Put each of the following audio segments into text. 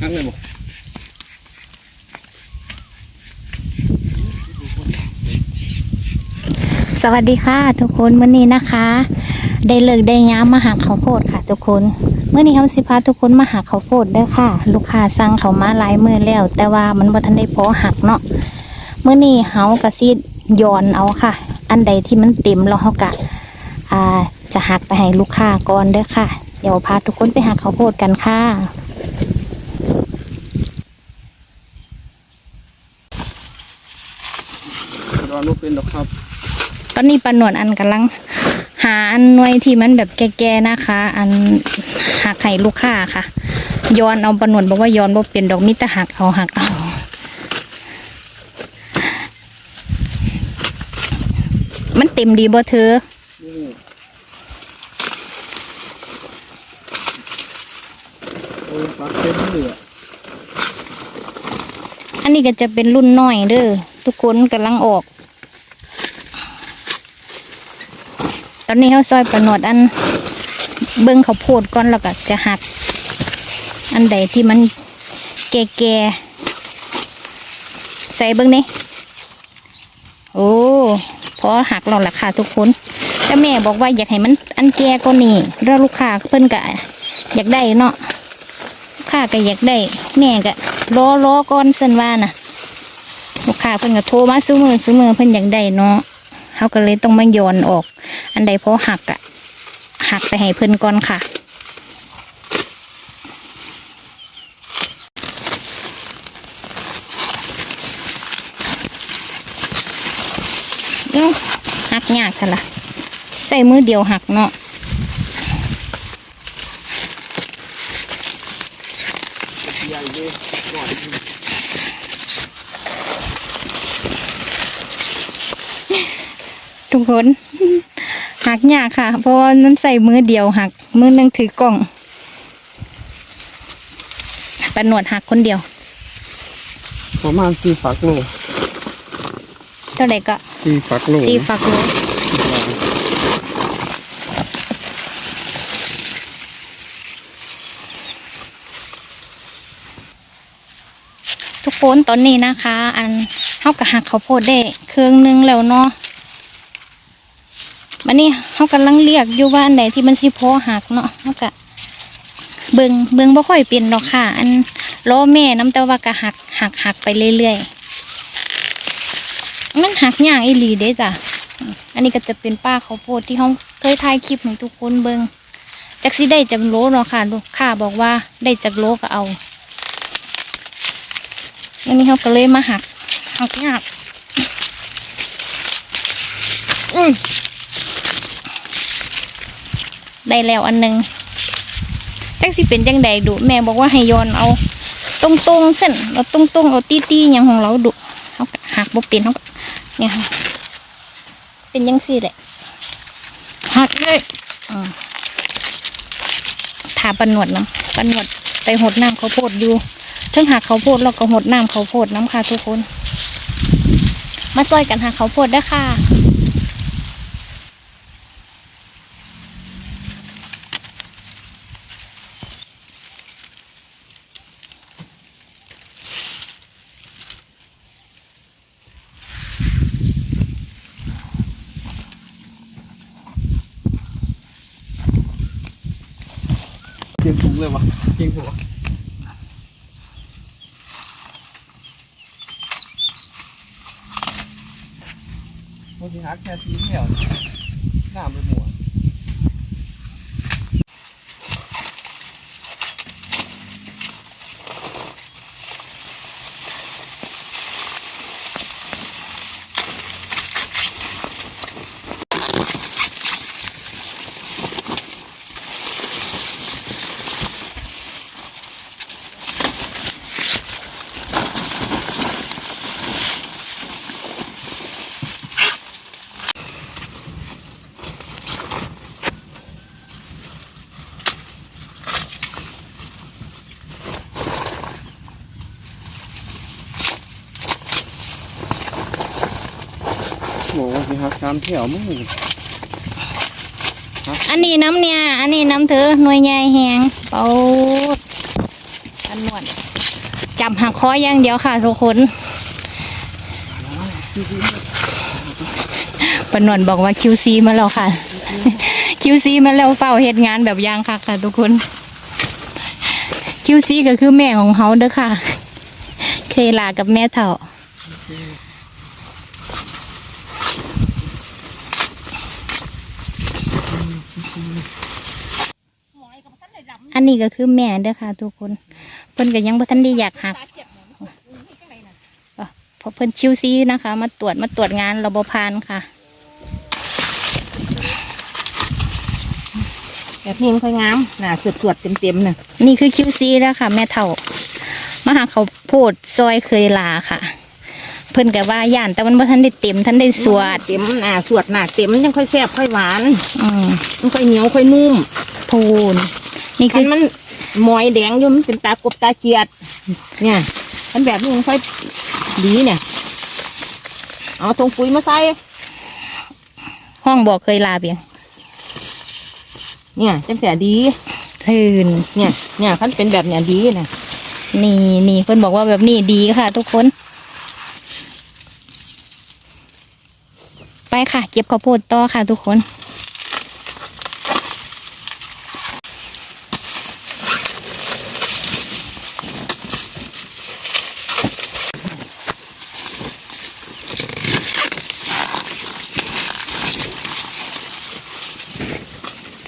หักเลยบ่สวัสดีค่ะ ทุกคนเมื้อนี้นะคะ ได้เลิกได้ย้ามาหักข้าวโพดค่ะ ทุกคนเมื่อนี้เขาสิพาทุกคนมาหักข้าวโพดเด้ค่ะ ลูกค้าสั่งเขามาหลายมือแล้ว แต่ว่ามันบ่ทันได้พอหักเนาะเมื่อนี้เฮากระสิย้อนเอาค่ะ อันใดที่มันเต็มแล้วเฮากะอ่าจะหักไปให้ลูกค้าก่อนเด้อค่ะ เดี๋ยวพาทุกคนไปหักข้าวโพดกันค่ะ อนบ่เป็นดอกครับ ตอนนี้ปานวดอันกำลัง หาอันหน่วยที่มันแบบแก่ๆนะคะ อันหักให้ลูกค้าค่ะย้อนเอาปานวดบอกว่าย้อนบ่เป็นดอกมิตรหักเอาหักเอามันเต็มดีบ่เธอนี่โอ้ยปักเต็มเลยอะอันนี้ก็จะเป็นรุ่นน้อยเด้อทุกคนกำลังออก อนนี้เขาซอยประนวดอันเบิ้งเขาโพดก่อนแล้วก็จะหัก อันใดที่มันแก่ๆใส่เบิ้งนี่โอ้พอหักเราละค่ะทุกคนแต่แม่บอกว่าอยากให้มันอันแก่ก็นี่แล้วลูกค้าเพิ่นก็อยากได้เนาะค้าก็อยากได้ แม่ก็รอรอก่อนเส้นว่าน่ะลูกค้าเพิ่นก็โทรมาซื้อมือซื้อมือเพิ่นอยากได้เนาะเขาก็เลยต้องมาโยนออก อันใดพอหักอะหักไปให้เพิ่นก่อนค่ะ เอ้าหักยากค่ะล่ะ ใส่มือเดียวหักเนาะทุกคน หักยากค่ะ เพราะว่านั้นใส่มือเดียวหัก มือหนึงถือกล่องปนวดหักคนเดียวประมาณสี่ฝักโลเท่าไหร่ก็สี่ฝักโลสี่ฝักโลทุกคนตอนนี้นะคะ อันเท่ากับหักข้าวโพดได้เครื่องหนึงแล้วเนาะ วันนี้เขากำลังเรียกอยู่ว่าอันไหนที่มันสิพอหักเนาะเขากะเบิงเบิงบ่ค่อยเป็นหรอกค่ะ อันล้อแม่น้ำแต่ว่ากะหักหักหักไปเรื่อยๆมันหักย่างอีหลีเด้จ้ะอันนี้ก็จะเป็นป้าข้าวโพดที่เขาเคยถ่ายคลิปให้ทุกคนเบิงจักสิได้จากโลเนาะค่ะลูกค้าบอกว่าได้จากโลก็เอาอันนี้เขาก็เลยมาหักหักยากอืม ได้แล้วอันหนึ่งจักสิเป็นจังใดดุแม่บอกว่าให้โยนเอา ตรงตรงๆเส้นเอาตรงตรงๆเอาตีตีๆอย่างของเราดุเขาก็หักบ่เป็นเขาก็เนี่ยค่ะเป็นยังสี่แหละหักเลยอืมทาปนวดน้ำปนวดไปหดน้ำข้าวโพดอยู่เชิงหักข้าวโพดแล้วก็หดน้ำข้าวโพดน้ำค่ะทุกคน มาซอยกันหักข้าวโพดเด้อค่ะ เกียงถุงเลยวะเกียงหัวมันจะหาแค่ทีเดียวหน้าไปหมด บอกว่าสิหักสามแถวมึงอันนี้น้ำเนี่ย อันนี้น้ำเธอหน่วยใหญ่แหงเปาอันนวดจับหักคออย่างเดียวค่ะทุกคนปนวนบอกว่า QC มาแล้วค่ะ QC มาแล้วเฝ้าเหตุงานแบบยางค่ะค่ะทุกคน QC ก็คือแม่ของเขาเด้อค่ะ เคยลากับแม่เถ่า อันนี้ก็คือแม่เด้อค่ะ ทุกคน เพิ่นก็ยังบ่ทันได้อยากหักเพราะเพิ่นชิวซีนะคะ มาตรวจมาตรวจงานระบบพานค่ะ แบบนี้มันค่อยงามหน่าสวดสวดเต็มเต็มๆน่ะนี่คือคิวซีแล้วค่ะ แม่เท่ามาหาเขาวโพดซอยเคยลาค่ะ เพิ่นก็ว่าย่านแต่มันบ่ทันได้เต็มทันได้สวด เต็มหน่าสวดหน่าเต็มมันยังค่อยแซ่บค่อยหวานอืมมันค่อยเหนียวค่อยนุ่มพูนนี่คัคืนอมันหมอยแดงอยู่มันเป็นตากบตาเกียด เนี่ยมันแบบนี้มันค่อยดีเนี่ย เอาทงปุ๋ยมาใส่ ห้องบอกเคยลาเพียงเนี่ยจังแต่ดี ทืนเนี่ย เนี่ยคันเป็นแบบเนี้ยดีนะนี่นี่เพิ่นบอกว่าแบบนี้ดีค่ะ ทุกคน ไปค่ะ เก็บข้าวโพดต่อค่ะทุกคน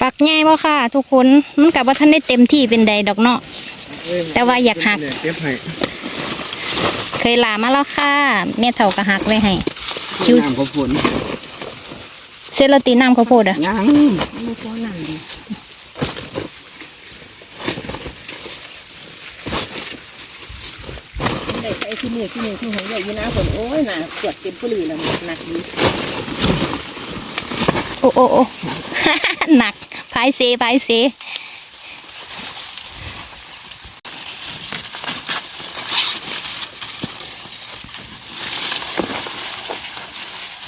ฝักใหญ่บ่ค่ะ ทุกคน มันกับว่าท่านได้เต็มที่เป็นใดดอกเนาะ แต่ว่าอยากหัก เก็บให้ เคยลามาแล้วค่ะแม่เฒ่าก็หักไว้ให้ คิวน้ำข้าวฝนเซลตีน้ำข้าวโพดอะยังไม่พอนั่นดีได้ใส่ที่นี่ที่นี่ที่หัวใหญ่ยี่น้าฝนโอ้ยหน่าสวดเต็มปุรีแล้วหนักดีโอ้โอ้โอ้หนักพายเซพายเซ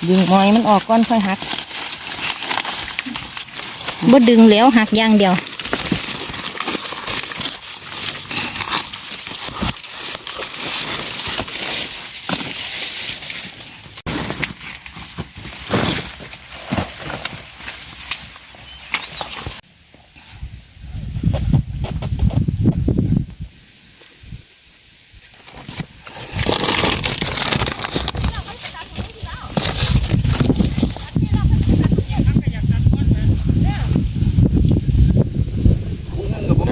ดึงหอยมันออกก่อนค่อยหักบ่ดึงแล้วหักอย่างเดียว นั่นกับผม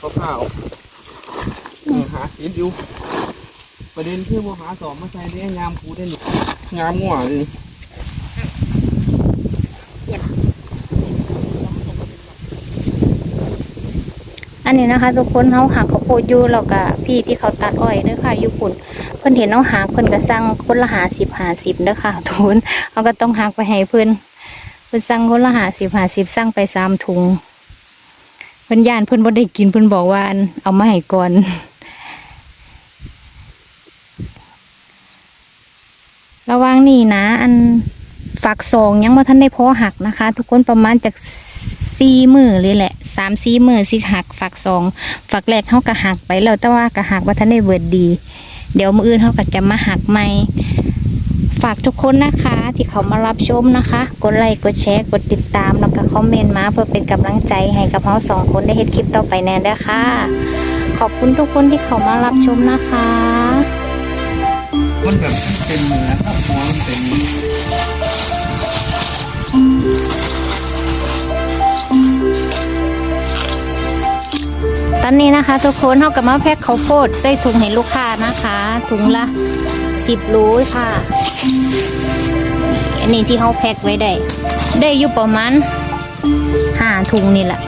ข้าวข้าวเอ อหาเห็นอยู่ประเด็นคือว่าหาสอบมาใส่ได้งามคูได้หนุงามงัวเลยอันนี้นะคะ ทุกคนเขาหักข้าโพดอยู่แล้วก็พี่ที่เขาตัดอ้อยเด้อค่ะอยู่ปุ่นเพิ่นเห็นเขาหักเพิ่นก็สั่งคนละหาสิบหาสิบเด้อค่ะทุนเขาก็ต้องหักไปให้เพิ่นเพิ่นสั่งคนละหาสิบหาสิบสั่งไปสามถุงเพิ่นย่านเพิ่นบ่ได้กินเพิ่นบอกว่าเอามาให้ก่อน ระว่างนี้นะ อันฝักสองยังบ่ทันได้พอหักนะคะ ทุกคนประมาณจากสี่มือเลยแหละสามสี่มือสิหักฝักสองฝักแรกเขาก็หักไปแล้วแต่ว่าก็หักว่าทันได้เวิร์ดดี เดี๋ยวมืออื่นเขาก็จะมาหักใหม่ฝากทุกคนนะคะที่เขามารับชมนะคะ กดไลค์กดแชร์กดติดตามแล้วก็คอมเมนต์มาเพื่อเป็นกำลังใจให้กับเราสองคนได้เห็นคลิปต่อไปแน่เด้อค่ะ ขอบคุณทุกคนที่เขามารับชมนะคะ มันแบบเต็มมือนะครับหัวมันเต็มตอนนี้นะคะ ทุกคนเขากับมาแพ็คข้าวโพดใส่ถุงให้ลูกค้านะคะ ถุงละสิบโลค่ะ อันนี้ที่เขาแพ็คไว้ได้ ได้อยู่ประมาณห้าถุงนี่แหละ